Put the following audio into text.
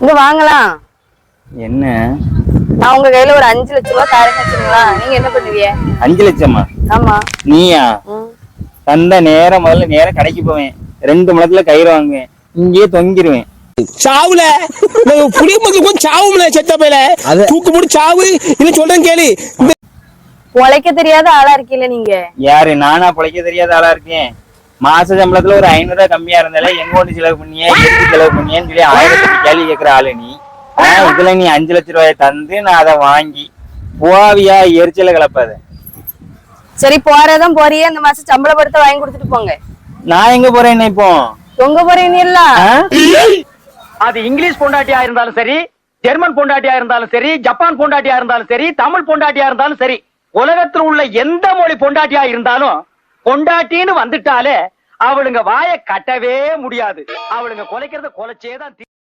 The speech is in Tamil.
இங்க வாங்கலாம். என்ன? நான் உங்க கையில ஒரு அஞ்சு லட்சம் ரூபாய் தரேன்னு வச்சுங்களா நீங்க என்ன பண்ணுவீங்க? அஞ்சு லட்சமா? ஆமா. நீயா. தந்த நேரம் முதல்ல நேரம் கடைக்கு போவேன். ரெண்டு மணி நேரத்துல கயிறு வாங்குவேன். இங்கேயே தொங்கிருவேன். சாவுல? புளிய மக்களுக்கும் சாவும்ல செத்த பேல? தூக்கு போட்டு சாவு. இல்ல சொல்றேன் கேளு. உழைக்க தெரியாத ஆளா இருக்கீல்ல நீங்க. யாரு? நானா பிழைக்க தெரியாத ஆளா இருக்கேன். மாச சம்பளத்துல ஒரு ஐநூறு ரூபாய் கம்மியா இருந்தாலே எங்க ஒண்ணு செலவு பண்ணியே எப்படி செலவு பண்ணியேன்னு சொல்லி ஆயிரத்தி கேள்வி கேட்கிற ஆளு நீ. ஆனா, இதுல நீ அஞ்சு லட்ச ரூபாயை தந்து நான் அதை வாங்கி போவியா எரிச்சல கலப்பாத சரி போறதான் போறியே இந்த மாசம் சம்பள படுத்த வாங்கி கொடுத்துட்டு போங்க. நான் எங்க போறேன் இப்போ? தொங்க போறீங்க இல்ல? அது இங்கிலீஷ் பொண்டாட்டியா இருந்தாலும் சரி ஜெர்மன் பொண்டாட்டியா இருந்தாலும் சரி ஜப்பான் பொண்டாட்டியா இருந்தாலும் சரி தமிழ் பொண்டாட்டியா இருந்தாலும் சரி உலகத்தில் உள்ள எந்த மொழி பொண்டாட்டியா இருந்தாலும் பொண்டாட்டின்னு வந்துட்டாலே அவளுங்க வாயை கட்டவே முடியாது. அவளுங்க கொலைக்கிறத கொலைச்சே தான்